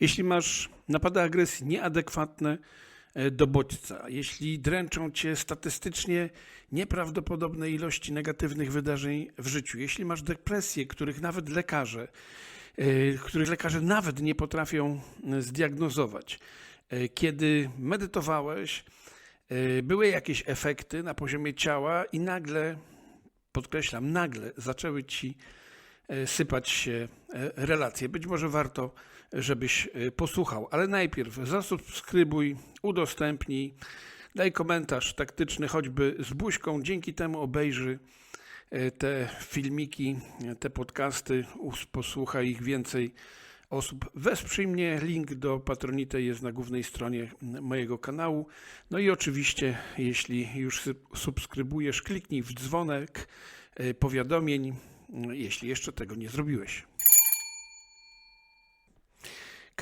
Jeśli masz napady agresji nieadekwatne e, do bodźca, jeśli dręczą cię statystycznie nieprawdopodobne ilości negatywnych wydarzeń w życiu, jeśli masz depresję, których nawet lekarze, e, których lekarze nawet nie potrafią e, zdiagnozować, kiedy medytowałeś, były jakieś efekty na poziomie ciała i nagle, podkreślam, nagle zaczęły ci sypać się relacje. Być może warto, żebyś e, posłuchał, ale najpierw zasubskrybuj, udostępnij, daj komentarz taktyczny, choćby z buźką. Dzięki temu obejrzy e, te filmiki, te podcasty, posłucha ich więcej osób. Wesprzyj mnie, link do Patronite jest na głównej stronie mojego kanału. No i oczywiście, jeśli już subskrybujesz, kliknij w dzwonek e, powiadomień, jeśli jeszcze tego nie zrobiłeś.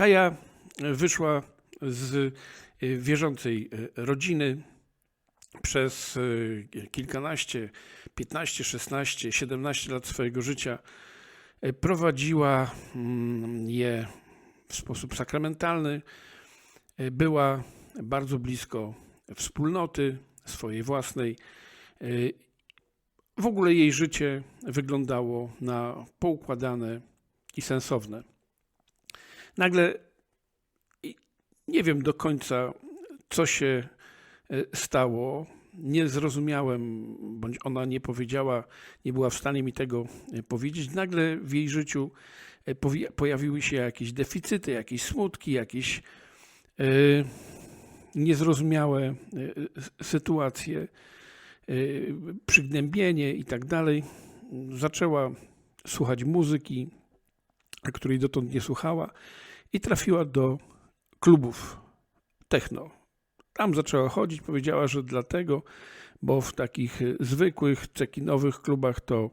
Kaja wyszła z e, wierzącej e, rodziny przez e, kilkanaście, 15, 16, 17 lat swojego życia. E, Prowadziła mm, je w sposób sakramentalny. E, Była bardzo blisko wspólnoty swojej własnej. E, W ogóle jej życie wyglądało na poukładane i sensowne. Nagle nie wiem do końca, co się e, stało. Nie zrozumiałem, bądź ona nie powiedziała, nie była w stanie mi tego e, powiedzieć. Nagle w jej życiu e, pojawiły się jakieś deficyty, jakieś smutki, jakieś niezrozumiałe sytuacje, przygnębienie i tak dalej. Zaczęła słuchać muzyki, której dotąd nie słuchała i trafiła do klubów techno. Tam zaczęła chodzić, powiedziała, że dlatego, bo w takich y, zwykłych, cekinowych klubach to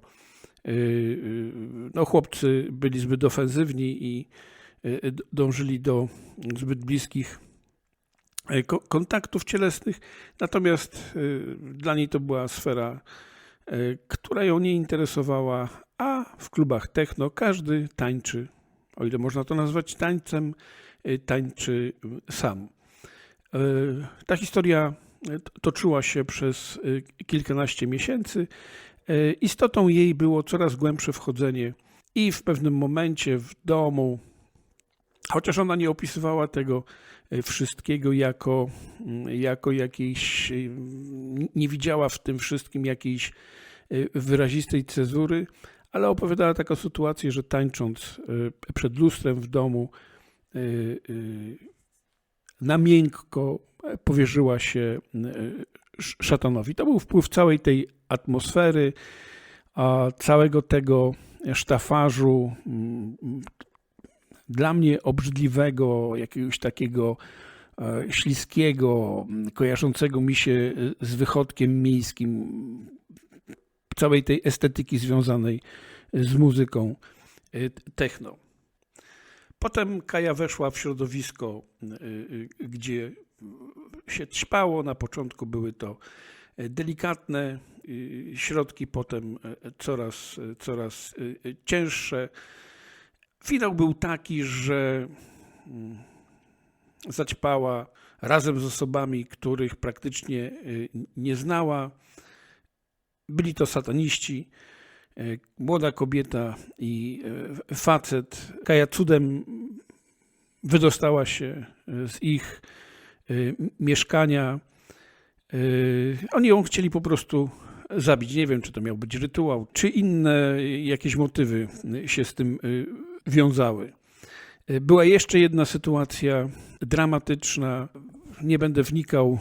y, y, no, chłopcy byli zbyt ofensywni i dążyli do zbyt bliskich ko- kontaktów cielesnych, natomiast dla niej to była sfera, która ją nie interesowała, a w klubach techno każdy tańczy, o ile można to nazwać tańcem, y, tańczy sam. E, Ta historia e, toczyła się przez e, kilkanaście miesięcy. E, Istotą jej było coraz głębsze wchodzenie i w pewnym momencie w domu, chociaż ona nie opisywała tego e, wszystkiego jako, mm, jako jakiejś, e, nie widziała w tym wszystkim jakiejś e, wyrazistej cezury, ale opowiadała taką sytuację, że tańcząc e, przed lustrem w domu, e, e, na miękko powierzyła się e, sz- szatanowi. To był wpływ całej tej atmosfery, całego tego sztafażu mm, dla mnie obrzydliwego, jakiegoś takiego e, śliskiego, kojarzącego mi się e, z wychodkiem miejskim, całej tej estetyki związanej z muzyką e, techno. Potem Kaja weszła w środowisko, gdzie się ćpało. Na początku były to e, delikatne środki, potem e, coraz, e, coraz cięższe. Finał był taki, że mm, zaćpała razem z osobami, których praktycznie y, nie znała. Byli to sataniści e, młoda kobieta i e, facet. Kaja cudem wydostała się z ich mieszkania. Oni ją chcieli po prostu zabić. Nie wiem, czy to miał być rytuał, czy inne jakieś motywy się z tym wiązały. E, Była jeszcze jedna sytuacja dramatyczna. Nie będę wnikał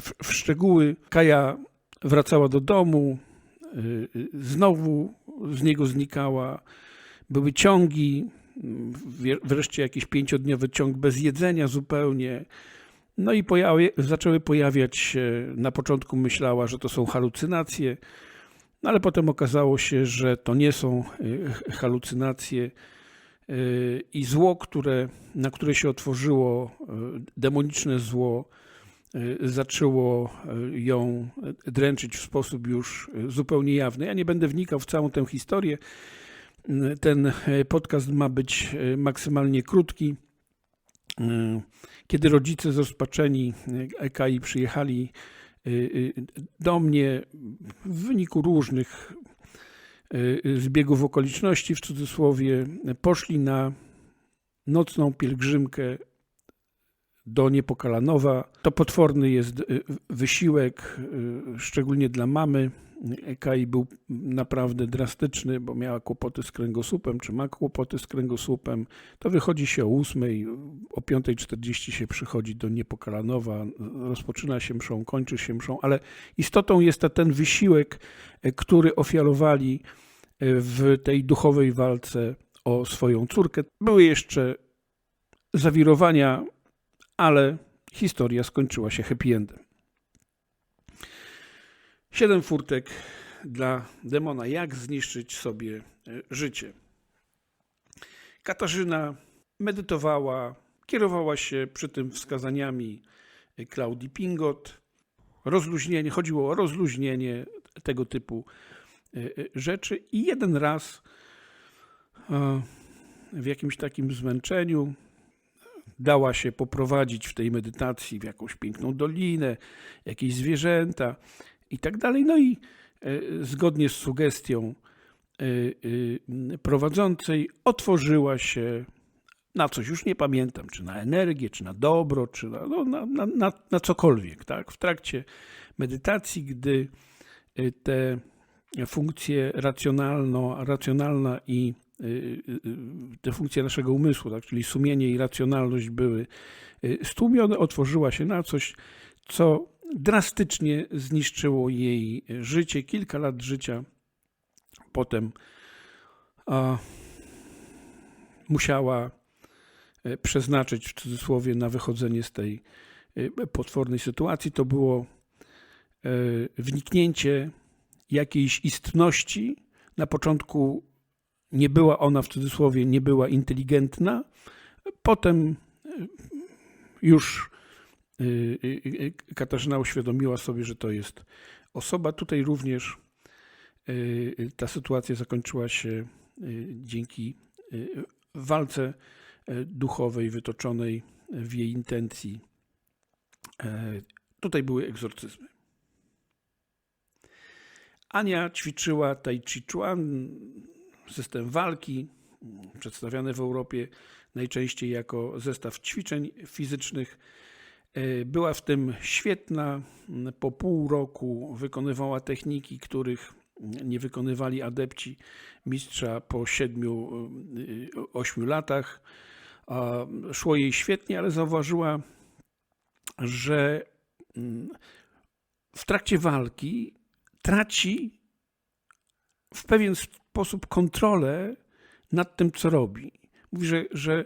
w, w szczegóły. Kaja wracała do domu, y, y, znowu z niego znikała. Były ciągi, wreszcie jakiś pięciodniowy ciąg bez jedzenia zupełnie. No i pojawi- zaczęły pojawiać się, na początku myślała, że to są halucynacje, no ale potem okazało się, że to nie są halucynacje i zło, które, na które się otworzyło, y, demoniczne zło, y, zaczęło y, ją dręczyć w sposób już zupełnie jawny. Ja nie będę wnikał w całą tę historię. Ten podcast ma być maksymalnie krótki. Kiedy rodzice zrozpaczeni EKI przyjechali do mnie w wyniku różnych zbiegów okoliczności, w cudzysłowie, poszli na nocną pielgrzymkę do Niepokalanowa. To potworny jest y, wysiłek, y, szczególnie dla mamy. Kai był naprawdę drastyczny, bo miała kłopoty z kręgosłupem, czy ma kłopoty z kręgosłupem. To wychodzi się o 8, o 5.40 się przychodzi do Niepokalanowa, rozpoczyna się mszą, kończy się mszą, ale istotą jest ten wysiłek, y, który ofiarowali y, w tej duchowej walce o swoją córkę. Były jeszcze zawirowania, ale historia skończyła się happy endem. Siedem furtek dla demona. Jak zniszczyć sobie e, życie? Katarzyna medytowała, kierowała się przy tym wskazaniami Klaudii Pingot. Rozluźnienie, chodziło o rozluźnienie tego typu e, e, rzeczy i jeden raz e, w jakimś takim zmęczeniu dała się poprowadzić w tej medytacji w jakąś piękną dolinę, jakieś zwierzęta i tak dalej. No i e, zgodnie z sugestią e, e, prowadzącej otworzyła się na coś, już nie pamiętam, czy na energię, czy na dobro, czy na, no, na, na, na, na cokolwiek. Tak? W trakcie medytacji, gdy te funkcje racjonalno, racjonalna i te funkcje naszego umysłu, tak, czyli sumienie i racjonalność były y, stłumione, otworzyła się na coś, co drastycznie zniszczyło jej życie, kilka lat życia. Potem a, musiała e, przeznaczyć w cudzysłowie na wychodzenie z tej e, potwornej sytuacji. To było e, wniknięcie jakiejś istności. Na początku nie była ona w cudzysłowie, nie była inteligentna. Potem y, już y, y, Katarzyna uświadomiła sobie, że to jest osoba. Tutaj również ta sytuacja zakończyła się dzięki walce duchowej wytoczonej w jej intencji. Tutaj były egzorcyzmy. Ania ćwiczyła tai chi chuan, system walki, przedstawiany w Europie najczęściej jako zestaw ćwiczeń fizycznych. E, Była w tym świetna. Po pół roku wykonywała techniki, których nie wykonywali adepci mistrza po 7-8 latach. A Szło jej świetnie, ale zauważyła, że mm, w trakcie walki traci w pewien sposób kontrolę nad tym, co robi. Mówi, że, że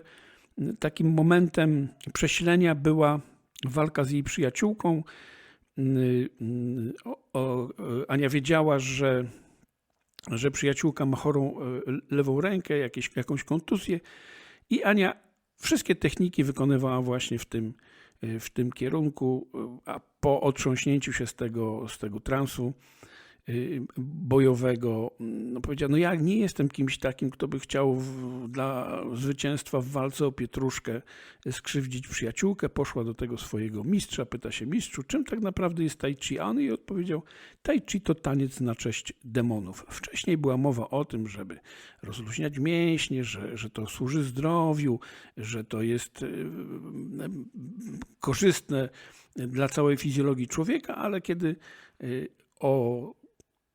takim momentem przesilenia była walka z jej przyjaciółką. O, o, Ania wiedziała, że, że przyjaciółka ma chorą e, lewą rękę, jakieś, jakąś kontuzję i Ania wszystkie techniki wykonywała właśnie w tym, w tym kierunku, a po otrząśnięciu się z tego, z tego transu bojowego, no powiedziała, no ja nie jestem kimś takim, kto by chciał w, dla zwycięstwa w walce o pietruszkę skrzywdzić przyjaciółkę. Poszła do tego swojego mistrza, pyta się mistrzu, czym tak naprawdę jest tai chi? A on jej odpowiedział, tai chi to taniec na cześć demonów. Wcześniej była mowa o tym, żeby rozluźniać mięśnie, że, że to służy zdrowiu, że to jest y, korzystne dla całej fizjologii człowieka, ale kiedy y, o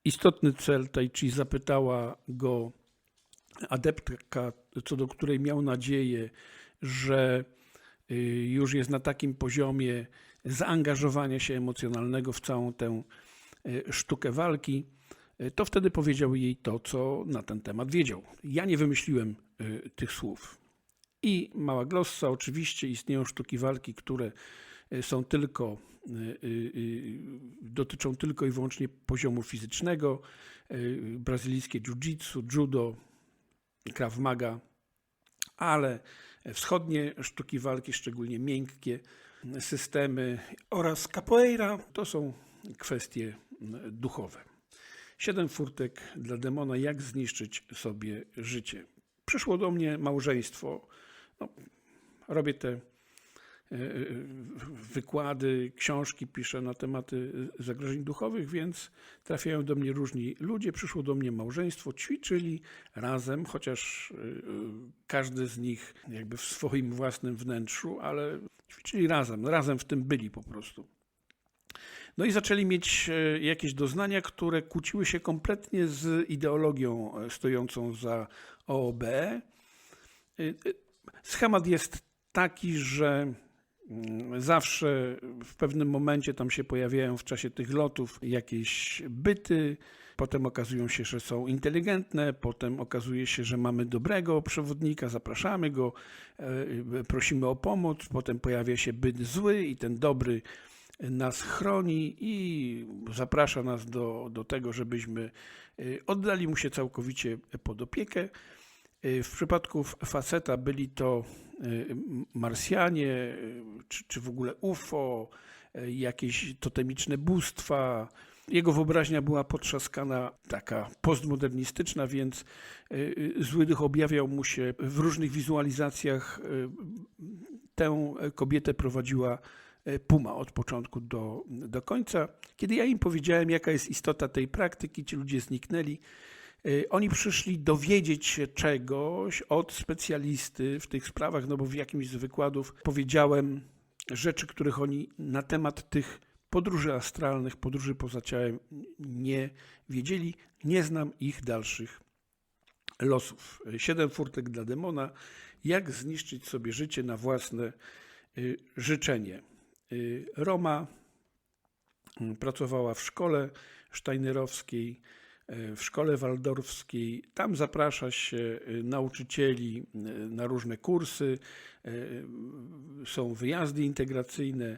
istotny cel Tai Chi zapytała go adeptka, co do której miał nadzieję, że y, już jest na takim poziomie zaangażowania się emocjonalnego w całą tę y, sztukę walki, y, to wtedy powiedział jej to, co na ten temat wiedział. Ja nie wymyśliłem tych słów. I mała glossa, oczywiście istnieją sztuki walki, które są tylko, y, y, y, dotyczą tylko i wyłącznie poziomu fizycznego. Y, Brazylijskie jiu-jitsu, judo, krav maga, ale wschodnie sztuki walki, szczególnie miękkie systemy oraz capoeira to są kwestie duchowe. Siedem furtek dla demona, jak zniszczyć sobie życie. Przyszło do mnie małżeństwo. No, robię te wykłady, książki piszę na tematy zagrożeń duchowych, więc trafiają do mnie różni ludzie. Przyszło do mnie małżeństwo, ćwiczyli razem, chociaż e, każdy z nich jakby w swoim własnym wnętrzu, ale ćwiczyli razem, razem w tym byli po prostu. No i zaczęli mieć e, jakieś doznania, które kłóciły się kompletnie z ideologią e, stojącą za OOB. E, Schemat jest taki, że zawsze w pewnym momencie tam się pojawiają w czasie tych lotów jakieś byty, potem okazują się, że są inteligentne, potem okazuje się, że mamy dobrego przewodnika, zapraszamy go, prosimy o pomoc, potem pojawia się byt zły i ten dobry nas chroni i zaprasza nas do, do tego, żebyśmy y, oddali mu się całkowicie pod opiekę. Y, W przypadku faceta byli to y, Marsjanie, czy, czy w ogóle UFO, jakieś totemiczne bóstwa. Jego wyobraźnia była potrzaskana, taka postmodernistyczna, więc zły duch objawiał mu się w różnych wizualizacjach. Tę kobietę prowadziła Puma od początku do, do końca. Kiedy ja im powiedziałem, jaka jest istota tej praktyki, ci ludzie zniknęli. E, Oni przyszli dowiedzieć się czegoś od specjalisty w tych sprawach, no bo w jakimś z wykładów powiedziałem rzeczy, których oni na temat tych podróży astralnych, podróży poza ciałem nie wiedzieli. Nie znam ich dalszych losów. Siedem furtek dla demona. Jak zniszczyć sobie życie na własne y, życzenie. Y, Roma y, pracowała w szkole steinerowskiej, y, w szkole waldorfskiej. Tam zaprasza się nauczycieli na różne kursy, są wyjazdy integracyjne.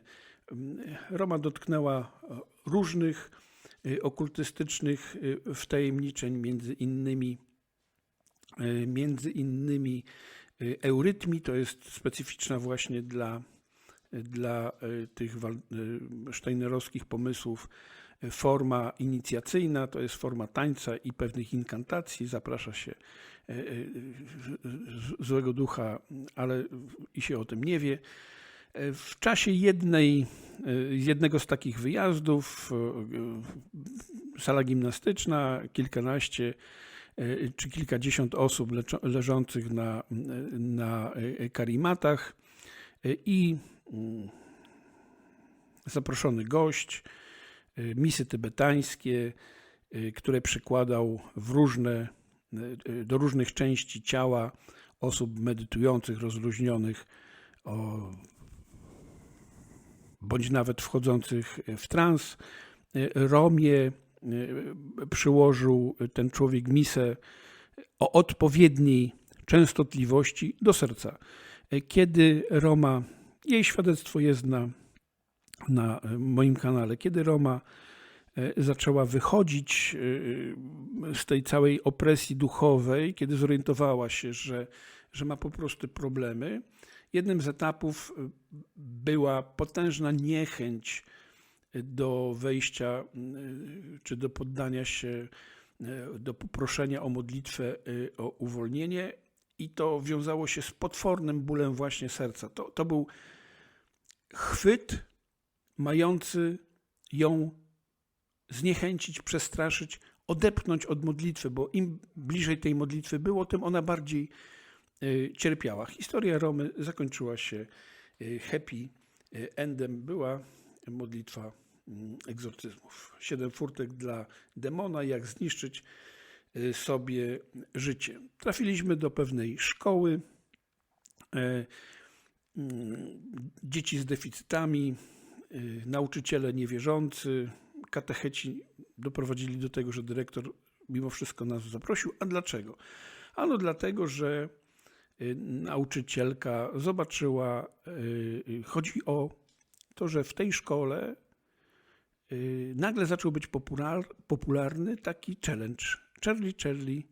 Roma dotknęła różnych okultystycznych wtajemniczeń, między innymi, między innymi eurytmi, to jest specyficzna właśnie dla dla e, tych e, steinerowskich pomysłów e, forma inicjacyjna, to jest forma tańca i pewnych inkantacji. Zaprasza się złego ducha, ale i się o tym nie wie. W czasie jednej, jednego z takich wyjazdów, sala gimnastyczna, kilkanaście czy kilkadziesiąt osób leżących na, na karimatach i Mm, zaproszony gość, misy tybetańskie, y, które przykładał w różne, y, do różnych części ciała osób medytujących, rozluźnionych, o, bądź nawet wchodzących w trans. Romie przyłożył ten człowiek misę o odpowiedniej częstotliwości do serca. Kiedy Roma jej świadectwo jest na, na moim kanale. Kiedy Roma e, zaczęła wychodzić e, z tej całej opresji duchowej, kiedy zorientowała się, że, że ma po prostu problemy, jednym z etapów e, była potężna niechęć do wejścia czy do poddania się, do poproszenia o modlitwę o uwolnienie. I to wiązało się z potwornym bólem właśnie serca. To, to był chwyt mający ją zniechęcić, przestraszyć, odepchnąć od modlitwy, bo im bliżej tej modlitwy było, tym ona bardziej y, cierpiała. Historia Romy zakończyła się y, happy y, endem. Była modlitwa mm, egzorcyzmów. Siedem furtek dla demona, jak zniszczyć sobie życie. Trafiliśmy do pewnej szkoły. Mm, dzieci z deficytami, nauczyciele niewierzący, katecheci doprowadzili do tego, że dyrektor mimo wszystko nas zaprosił. A dlaczego? Ano dlatego, że y, nauczycielka zobaczyła, y, chodzi o to, że w tej szkole nagle zaczął być popularny taki challenge. Charlie Charlie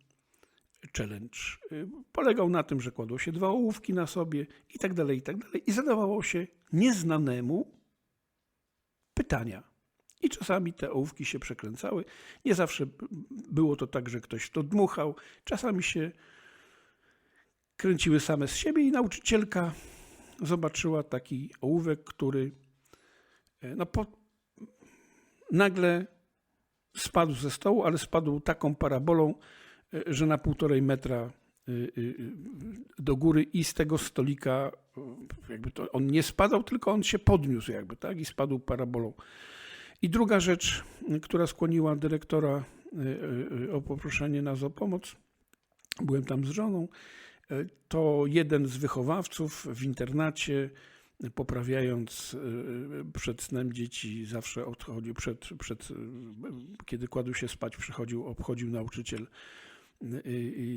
challenge y, polegał na tym, że kładło się dwa ołówki na sobie i tak dalej, i tak dalej. I zadawało się nieznanemu pytania. I czasami te ołówki się przekręcały. Nie zawsze było to tak, że ktoś to dmuchał. Czasami się kręciły same z siebie i nauczycielka zobaczyła taki ołówek, który e, no, po, nagle spadł ze stołu, ale spadł taką parabolą, e, że na półtorej metra do góry i z tego stolika y, jakby to on nie spadał, tylko on się podniósł jakby, tak? I spadł parabolą. I druga rzecz, y, która skłoniła dyrektora y, y, o poproszenie nas o pomoc, byłem tam z żoną, y, to jeden z wychowawców w internacie, y, poprawiając y, przed snem dzieci, zawsze odchodził, przed, przed, y, kiedy kładł się spać, przychodził, obchodził nauczyciel y,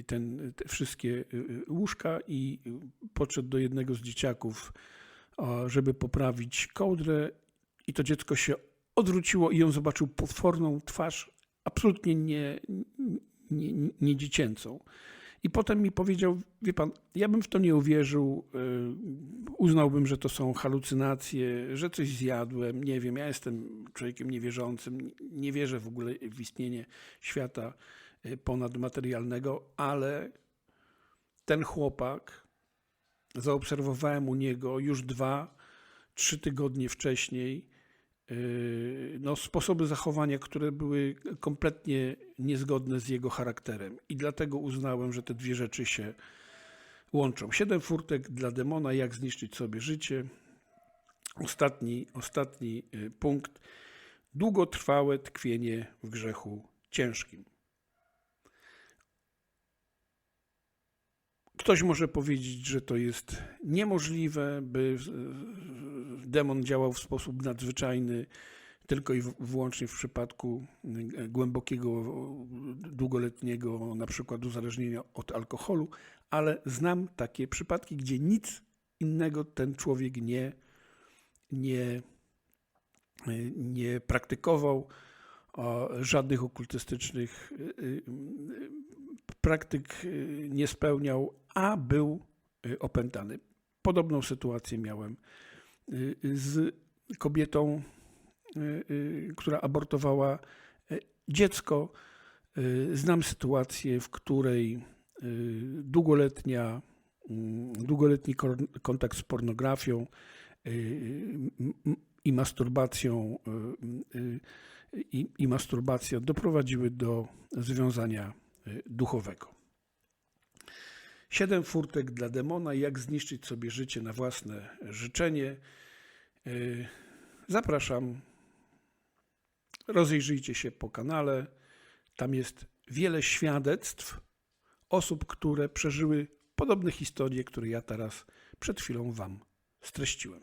ten, te wszystkie y, y, łóżka i podszedł do jednego z dzieciaków, żeby poprawić kołdrę i to dziecko się odwróciło i on zobaczył potworną twarz, absolutnie nie, nie, nie, dziecięcą. I potem mi powiedział, wie pan, ja bym w to nie uwierzył, y, uznałbym, że to są halucynacje, że coś zjadłem, nie wiem, ja jestem człowiekiem niewierzącym, nie wierzę w ogóle w istnienie świata y, ponadmaterialnego, ale ten chłopak, zaobserwowałem u niego już dwa, trzy tygodnie wcześniej, yy, no, sposoby zachowania, które były kompletnie niezgodne z jego charakterem. I dlatego uznałem, że te dwie rzeczy się łączą. Siedem furtek dla demona, jak zniszczyć sobie życie. Ostatni, ostatni yy, punkt. Długotrwałe tkwienie w grzechu ciężkim. Ktoś może powiedzieć, że to jest niemożliwe, by demon działał w sposób nadzwyczajny tylko i wyłącznie w przypadku y, głębokiego, długoletniego na przykład uzależnienia od alkoholu, ale znam takie przypadki, gdzie nic innego ten człowiek nie, nie, y, nie praktykował, żadnych okultystycznych y, praktyk nie spełniał, a był y, opętany. Podobną sytuację miałem y, z kobietą, y, y, która abortowała y, dziecko. Y, Znam sytuację, w której y, długoletnia, mm, długoletni kontakt z pornografią y, i masturbacją y, y, i, i masturbacja doprowadziły do związania y, duchowego. Siedem furtek dla demona, jak zniszczyć sobie życie na własne życzenie. Y, Zapraszam. Rozejrzyjcie się po kanale. Tam jest wiele świadectw osób, które przeżyły podobne historie, które ja teraz przed chwilą Wam streściłem.